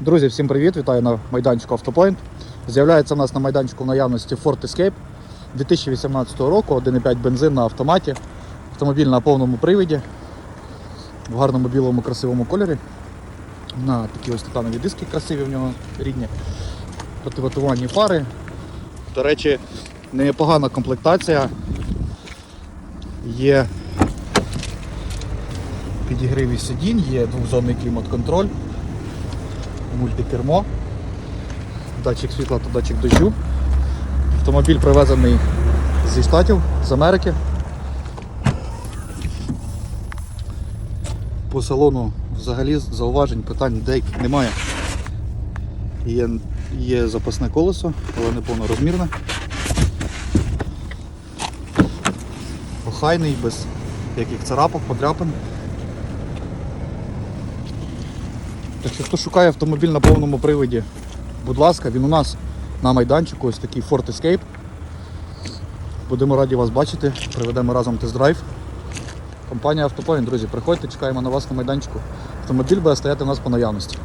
Друзі, всім привіт! Вітаю на майданчику Автопоінт. З'являється у нас на майданчику в наявності Ford Escape 2018 року, 1,5 бензин на автоматі. Автомобіль на повному привіді, в гарному білому красивому кольорі. На такі ось титанові диски красиві в нього рідні. Противотувальні фари. До речі, непогана комплектація. Є підігріві сидінь, є двохзонний клімат-контроль, мультикермо, датчик світла та датчик дощу. Автомобіль привезений зі Штатів, з Америки. По салону взагалі зауважень, питань деяких немає. Є, є запасне колесо, але не повнорозмірне. Охайний, без яких царапок, подряпин. Так що хто шукає автомобіль на повному приводі, будь ласка, він у нас на майданчику, ось такий Ford Escape. Будемо раді вас бачити, проведемо разом тест-драйв. Компанія Автопоін, друзі, приходьте, чекаємо на вас на майданчику. Автомобіль буде стояти у нас по наявності.